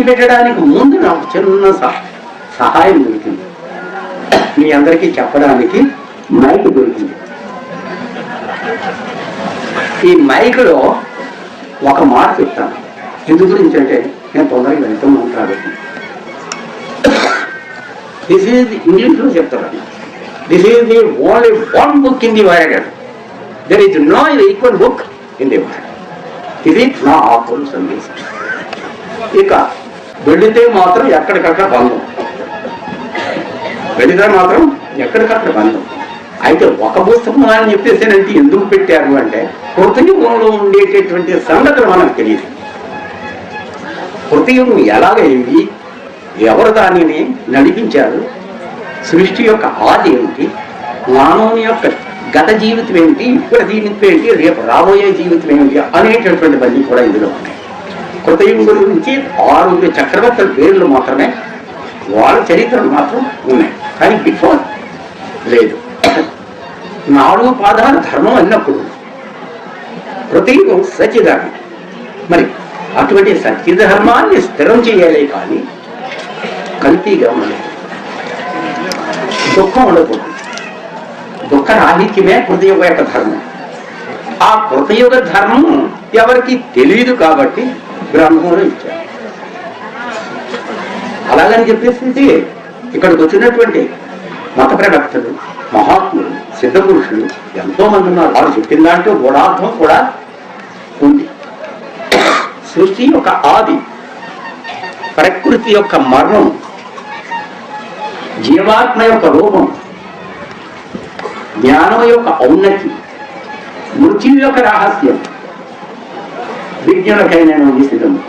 పెట్టడానికి ముందు నాకు చిన్న సహ- సహాయం దొరికింది. మీ అందరికీ చెప్పడానికి మైక్ దొరికింది. ఈ మైక్లో ఒక మాట చెప్తాను. ఎందు గురించి అంటే నేను తొందరగా వెళ్తూ ఉంటాను. దిస్ ఈజ్ ఇంగ్లీష్లో చెప్తాను. This is the only one book in the world there is no equal book in the world ఇది నా ఆకులు సందేశం ఇక వెళితే మాత్రం ఎక్కడికక్కడ బంధం. వెళితే మాత్రం ఎక్కడికక్కడ బంధం. అయితే ఒక పుస్తకం అని చెప్పేసేనంటే ఎందుకు పెట్టారు అంటే కృతయుగంలో ఉండేటటువంటి సంగతులు మనకు తెలియదు. కృతయుగం ఎలాగైంది ఎవరు దానిని నడిపించారు సృష్టి యొక్క ఆది ఏమిటి మానవుని యొక్క గత జీవితం ఏమిటి ఇప్పుడు జీవితం ఏంటి రేపు రాబోయే జీవితం ఏమిటి పని కూడా ఇందులో ఉన్నాయి. కృతయుగం గురించి ఆరుగురు చక్రవర్తుల పేర్లు మాత్రమే వాళ్ళ చరిత్రలు మాత్రం ఉన్నాయి. కానీ బిఫోర్ లేదు. నాలుగు పాదాల ధర్మం అన్నప్పుడు కృతయుగం సత్యధర్మం మరి అటువంటి సత్యధర్మాన్ని స్థిరం చేయాలి కానీ కల్తీగా ఉండదు దుఃఖం ఉండకూడదు. దుఃఖ రాహిత్యమే కృతయుగ యొక్క ధర్మం. ఆ కృతయుగ ధర్మం ఎవరికి తెలియదు కాబట్టి బ్రహ్మంలో ఇచ్చారు అలాగని చెప్పేసి ఇక్కడికి వచ్చినటువంటి మత ప్రవక్తలు మహాత్ములు సిద్ధ పురుషులు ఎంతో మంది ఉన్నారు. వారు చెప్పిన దాంట్లో గుణార్థం కూడా ఉంది. సృష్టి యొక్క ఆది ప్రకృతి యొక్క మర్మం జీవాత్మ యొక్క రూపం జ్ఞానం యొక్క ఔన్నతి మృత్యు యొక్క రహస్యం ವಿಜ್ಞಾನ ಕೈನ ನಾವು ಮುಗಿಸ್ತಿದ್ದನು